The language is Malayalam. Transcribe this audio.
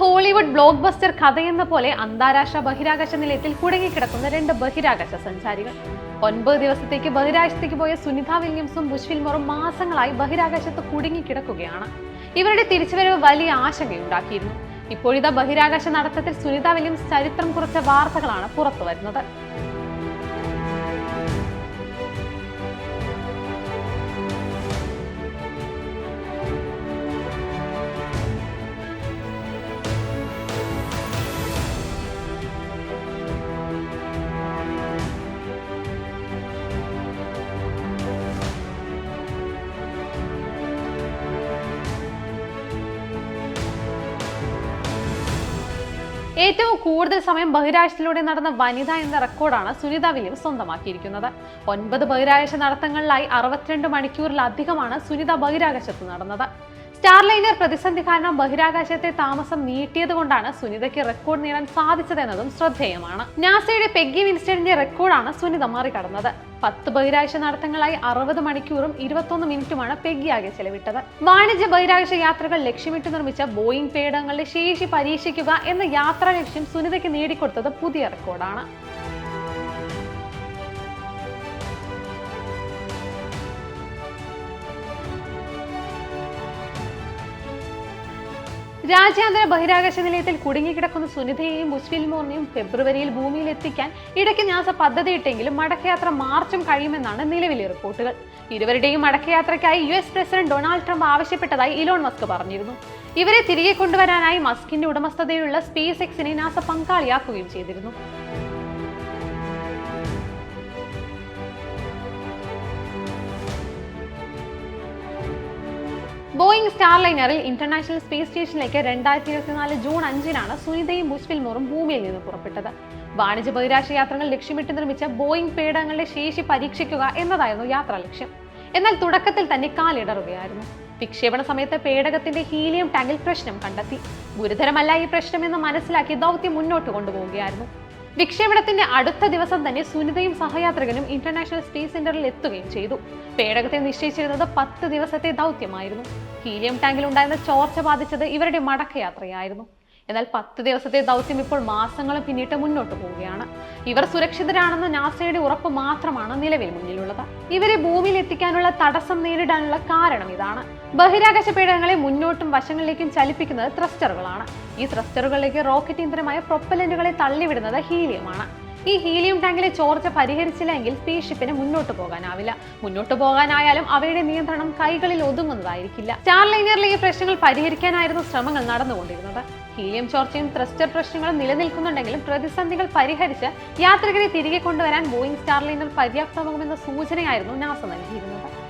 ഹോളിവുഡ് ബ്ലോക്ക് ബസ്റ്റർ കഥയെന്ന പോലെ അന്താരാഷ്ട്ര ബഹിരാകാശ നിലയത്തിൽ കുടുങ്ങിക്കിടക്കുന്ന രണ്ട് ബഹിരാകാശ സഞ്ചാരികൾ. ഒൻപത് ദിവസത്തേക്ക് ബഹിരാകാശത്തേക്ക് പോയ സുനിത വില്യംസും ബുഷ്വിൽമറും മാസങ്ങളായി ബഹിരാകാശത്ത് കുടുങ്ങിക്കിടക്കുകയാണ്. ഇവരുടെ തിരിച്ചുവരവ് വലിയ ആശങ്കയുണ്ടാക്കിയിരുന്നു. ഇപ്പോഴിതാ ബഹിരാകാശ നടത്തത്തിൽ സുനിത വില്യംസ് ചരിത്രം കുറിച്ച വാർത്തകളാണ് പുറത്തു ഏറ്റവും കൂടുതൽ സമയം ബഹിരാഴ്ചയിലൂടെ നടന്ന വനിത എന്ന റെക്കോർഡാണ് സുനിത വില്യം സ്വന്തമാക്കിയിരിക്കുന്നത്. ഒൻപത് ബഹിരാകാശ നടത്തങ്ങളിലായി അറുപത്തിരണ്ട് മണിക്കൂറിലധികമാണ് സുനിത ബഹിരാകാശത്ത് നടന്നത്. സ്റ്റാർലൈനർ പ്രതിസന്ധി കാരണം ബഹിരാകാശത്തെ താമസം നീട്ടിയത് കൊണ്ടാണ് സുനിതയ്ക്ക് റെക്കോർഡ് നേടാൻ സാധിച്ചതെന്നതും ശ്രദ്ധേയമാണ്. നാസയുടെ പെഗ്ഗി വിൻസ്റ്റഡിന്റെ റെക്കോർഡാണ് സുനിത മറികടന്നത്. പത്ത് ബഹിരാകാശ നടത്തങ്ങളായി അറുപത് മണിക്കൂറും ഇരുപത്തൊന്ന് മിനിറ്റുമാണ് പെഗ്ഗി ആകെ ചെലവിട്ടത്. വാണിജ്യ ബഹിരാകാശ യാത്രകൾ ലക്ഷ്യമിട്ട് നിർമ്മിച്ച ബോയിങ് പേടകങ്ങളുടെ ശേഷി പരീക്ഷിക്കുക എന്ന യാത്രാ ലക്ഷ്യം സുനിതയ്ക്ക് നേടിക്കൊടുത്തത് പുതിയ റെക്കോർഡാണ്. രാജ്യാന്തര ബഹിരാകാശ നിലയത്തിൽ കുടുങ്ങിക്കിടക്കുന്ന സുനിതയെയും ബുഷ്ഫിൽമോറിനെയും ഫെബ്രുവരിയിൽ ഭൂമിയിൽ എത്തിക്കാൻ ഇടയ്ക്ക് നാസ പദ്ധതിയിട്ടെങ്കിലും മടക്കയാത്ര മാർച്ചും കഴിയുമെന്നാണ് നിലവിലെ റിപ്പോർട്ടുകൾ. ഇരുവരുടെയും മടക്കയാത്രയ്ക്കായി U S president Donald Trump ആവശ്യപ്പെട്ടതായി ഇലോൺ മസ്ക് പറഞ്ഞിരുന്നു. ഇവരെ തിരികെ കൊണ്ടുവരാനായി മസ്കിന്റെ ഉടമസ്ഥതയിലുള്ള സ്പേസ് എക്സിനെ നാസ പങ്കാളിയാക്കുകയും ചെയ്തിരുന്നു. ബോയിങ് സ്റ്റാർ ലൈനറിൽ ഇന്റർനാഷണൽ സ്പേസ് സ്റ്റേഷനിലേക്ക് രണ്ടായിരത്തി ഇരുപത്തിനാല് ജൂൺ അഞ്ചിനാണ് സുനിതയും ബുഷ്ഫിൽമോറും ഭൂമിയിൽ നിന്ന് പുറപ്പെട്ടത്. വാണിജ്യ ബഹിരാകാശ യാത്രകൾ ലക്ഷ്യമിട്ട് നിർമ്മിച്ച ബോയിങ് പേടകങ്ങളുടെ ശേഷി പരീക്ഷിക്കുക എന്നതായിരുന്നു യാത്രാ ലക്ഷ്യം. എന്നാൽ തുടക്കത്തിൽ തന്നെ കാലിടറുകയായിരുന്നു. വിക്ഷേപണ സമയത്ത് പേടകത്തിന്റെ ഹീലിയം ടാങ്കിൽ പ്രശ്നം കണ്ടെത്തി. ഗുരുതരമല്ല ഈ പ്രശ്നമെന്ന് മനസ്സിലാക്കി ദൗത്യം മുന്നോട്ട് കൊണ്ടുപോവുകയായിരുന്നു. വിക്ഷേപണത്തിന്റെ അടുത്ത ദിവസം തന്നെ സുനിതയും സഹയാത്രികനും ഇന്റർനാഷണൽ സ്പേസ് സെന്ററിൽ എത്തുകയും ചെയ്തു. പേടകത്തെ നിശ്ചയിച്ചിരുന്നത് പത്ത് ദിവസത്തെ ദൗത്യമായിരുന്നു. ഹീലിയം ടാങ്കിൽ ഉണ്ടായിരുന്ന ചോർച്ച ബാധിച്ചത് ഇവരുടെ മടക്കയാത്രയായിരുന്നു. എന്നാൽ പത്ത് ദിവസത്തെ ദൗത്യം ഇപ്പോൾ മാസങ്ങൾ പിന്നിട്ട് മുന്നോട്ട് പോവുകയാണ്. ഇവർ സുരക്ഷിതരാണെന്ന നാസയുടെ ഉറപ്പ് മാത്രമാണ് നിലവിൽ മുന്നിലുള്ളത്. ഇവരെ ഭൂമിയിൽ എത്തിക്കാനുള്ള തടസ്സം നേരിടാനുള്ള കാരണം ഇതാണ്. ബഹിരാകാശ പേടകങ്ങളെ മുന്നോട്ടും വശങ്ങളിലേക്കും ചലിപ്പിക്കുന്നത് ത്രസ്റ്ററുകളാണ്. ഈ ത്രസ്റ്ററുകളിലേക്ക് റോക്കറ്റ് ഇന്ധനമായ പ്രൊപ്പലന്റുകളെ തള്ളിവിടുന്നത് ഹീലിയമാണ്. ഈ ഹീലിയം ടാങ്കിലെ ചോർച്ച പരിഹരിച്ചില്ലെങ്കിൽ സ്പേസ് മുന്നോട്ട് പോകാനാവില്ല. മുന്നോട്ട് പോകാനായാലും അവയുടെ നിയന്ത്രണം കൈകളിൽ ഒതുങ്ങുന്നതായിരിക്കില്ല. സ്റ്റാർലൈനറിലെ ഈ പ്രശ്നങ്ങൾ പരിഹരിക്കാനായിരുന്നു ശ്രമങ്ങൾ നടന്നുകൊണ്ടിരുന്നത്. ഹീലിയം ചോർച്ചയും ത്രസ്റ്റർ പ്രശ്നങ്ങളും നിലനിൽക്കുന്നുണ്ടെങ്കിലും പ്രതിസന്ധികൾ പരിഹരിച്ച് യാത്രികരെ തിരികെ കൊണ്ടുവരാൻ ബോയിങ് സ്റ്റാർലൈനർ പര്യാപ്തമാകുമെന്ന സൂചനയായിരുന്നു നാസ നൽകിയിരുന്നത്.